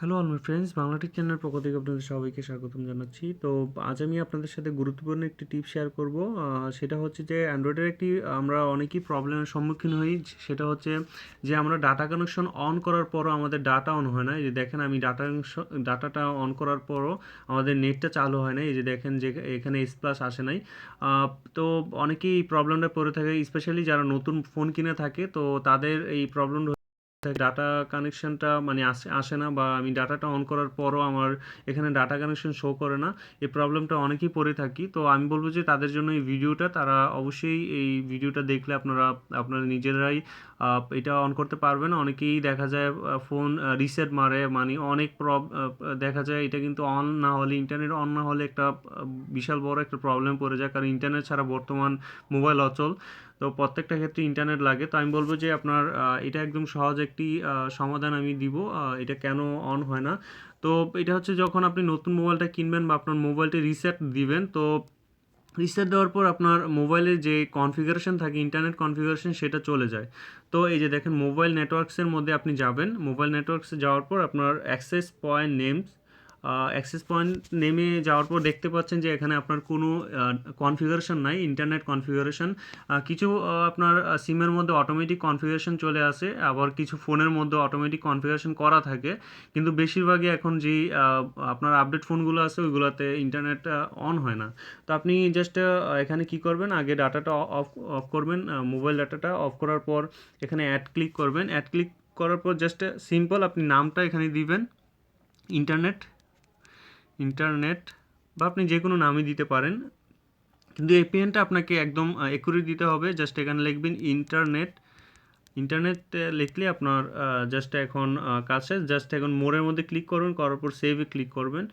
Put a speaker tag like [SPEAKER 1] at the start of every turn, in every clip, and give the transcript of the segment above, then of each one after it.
[SPEAKER 1] Hello all my friends Bangla tick চ্যানেলের পক্ষ থেকে আপনাদের সবাইকে স্বাগতম জানাচ্ছি। তো আজ আমি আপনাদের সাথে গুরুত্বপূর্ণ একটি টিপ শেয়ার করব। সেটা হচ্ছে যে অ্যান্ড্রয়েডের একটি, আমরা অনেকই প্রবলেমের সম্মুখীন হই সেটা হচ্ছে যে আমরা ডাটা কানেকশন অন করার পরও আমাদের ডাটা অন হয় না। এই যে দেখেন আমি ডাটা ডাটাটা অন করার পরও আমাদের নেটটা চালু হয় না। এই যে দেখেন যে এখানে এস প্লাস আসে নাই। তো অনেকেই এই প্রবলেমটা পড়ে থাকে স্পেশালি যারা নতুন ফোন কিনে থাকে, তো তাদের এই প্রবলেম ডাটা কানেকশনটা মানে আসে আসে না বা আমি ডাটাটা অন করার পরও আমার এখানে ডাটা কানেকশন শো করে না। এই প্রবলেমটা অনেকেই পড়ে থাকি। তো আমি বলব যে তাদের জন্য এই ভিডিওটা তারা অবশ্যই এই ভিডিওটা দেখলে আপনারা আপনারা নিজেরাই এটা অন করতে পারবেন। অনেকেই দেখা যায় ফোন রিসেট মারে। মানে অনেক প্রব দেখা যায় এটা কিন্তু অন না হলে ইন্টারনেট অন না হলে একটা বিশাল বড় একটা প্রবলেম পড়ে যায়। কারণ ইন্টারনেট ছাড়া বর্তমান মোবাইল অচল। তো প্রত্যেকটা ক্ষেত্রে ইন্টারনেট লাগে। তো আমি বলব যে আপনার এটা একদম সহজ একটি সমাধান আমি দিব। এটা কেন অন হয় না? তো এটা হচ্ছে যখন আপনি নতুন মোবাইলটা কিনবেন বা আপনার মোবাইলটি রিসেট দিবেন, তো রিসেট দেওয়ার পর আপনার মোবাইলের যে কনফিগারেশন থাকে ইন্টারনেট কনফিগারেশন সেটা চলে যায়। তো এই যে দেখেন মোবাইল নেটওয়ার্কসের মধ্যে আপনি যাবেন। মোবাইল নেটওয়ার্কসে যাওয়ার পর আপনার access point names access point নেমে যাওয়ার পর দেখতে পাচ্ছেন যে এখানে আপনার কোনো কনফিগারেশন নাই ইন্টারনেট কনফিগারেশন কিছু আপনার সিমের মধ্যে অটোমেটিক কনফিগারেশন চলে আসে, আবার কিছু ফোনের মধ্যে অটোমেটিক কনফিগারেশন করা থাকে। কিন্তু বেশিরভাগই এখন যে আপনার আপডেট ফোনগুলো আছে, ওইগুলোতে ইন্টারনেট অন হয় না। তো আপনি জাস্ট এখানে কি করবেন? আগে ডাটাটা অফ অফ করবেন মোবাইল ডাটাটা অফ করার পর এখানে অ্যাড ক্লিক করবেন। অ্যাড ক্লিক করার পর জাস্ট সিম্পল আপনি নামটা এখানে দিবেন ইন্টারনেট ইন্টারনেট বা আপনি যে কোনো নামই দিতে পারেন। কিন্তু এপিএনটা আপনাকে একদম একুরি দিতে হবে। জাস্ট এখানে লিখবেন ইন্টারনেট ইন্টারনেট লিখলে আপনার জাস্ট এখন কাছে জাস্ট এখন মোড়ের মধ্যে ক্লিক করবেন, করার পর সেভে ক্লিক করবেন।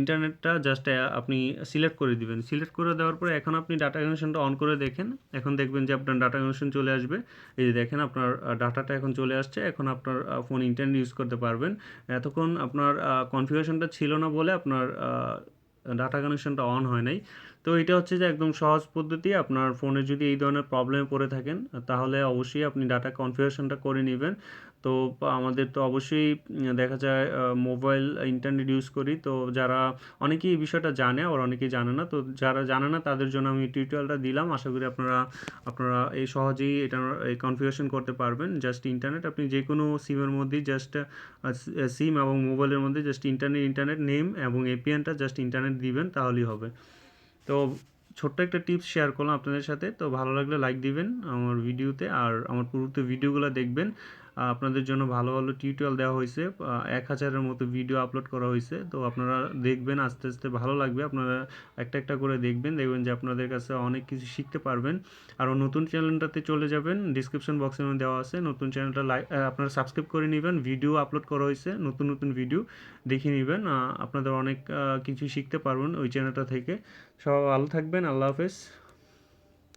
[SPEAKER 1] ইন্টারনেটটা জাস্ট আপনি সিলেক্ট করে দিবেন। সিলেক্ট করে দেওয়ার পরে এখন আপনি ডাটা কানেকশনটা অন করে দেখেন। এখন দেখবেন যে আপনার ডাটা কানেকশন চলে আসবে। এই যে দেখেন আপনার ডাটাটা এখন চলে আসছে। এখন আপনার ফোন ইন্টারনেট ইউজ করতে পারবেন। এতক্ষণ আপনার কনফিগারেশনটা ছিল না বলে আপনার ডাটা কানেকশনটা অন হয় নাই। তো এটা হচ্ছে যে একদম সহজ পদ্ধতি, আপনার ফোনে যদি এই ধরনের প্রবলেমে পড়ে থাকেন, তাহলে অবশ্যই আপনি ডাটা কনফিগারেশনটা করে নেবেন। তো আমাদের তো অবশ্যই দেখা যায় মোবাইল ইন্টারনেট ইউজ করি। তো যারা, অনেকেই এই বিষয়টা জানে আর অনেকেই জানে না। তো যারা জানে না, তাদের জন্য আমি টিউটোরিয়ালটা দিলাম। আশা করি আপনারা আপনারা এই সহজেই এটা, এই কনফিগারেশন করতে পারবেন। জাস্ট ইন্টারনেট আপনি যে কোনো সিমের মধ্যেই জাস্ট সিম এবং মোবাইলের মধ্যে জাস্ট ইন্টারনেট ইন্টারনেট নেম এবং এপিএনটা জাস্ট ইন্টারনেট দিবেন, তাহলেই হবে। তো ছোট্ট একটা টিপস শেয়ার করলাম আপনাদের সাথে। তো ভালো লাগলে লাইক দিবেন আমার ভিডিওতে, আর আমার পূর্বতে ভিডিওগুলো দেখবেন। আপনাদের জন্য ভালো ভালো টিউটোরিয়াল দেওয়া হয়েছে। এক হাজারের মতো ভিডিও আপলোড করা হয়েছে। তো আপনারা দেখবেন, আস্তে আস্তে ভালো লাগবে। আপনারা একটা একটা করে দেখবেন। দেখবেন যে আপনাদের কাছে অনেক কিছু শিখতে পারবেন। আর নতুন চ্যানেলটাতে চলে যাবেন। ডিসক্রিপশন বক্সের মধ্যে দেওয়া আছে। নতুন চ্যানেলটা লাইক আপনারা সাবস্ক্রাইব করে নেবেন। ভিডিও আপলোড করা হয়েছে। নতুন নতুন ভিডিও দেখে নেবেন। আপনাদের অনেক কিছু শিখতে পারবেন ওই চ্যানেলটা থেকে। সব ভালো থাকবেন। আল্লাহ হাফেজ।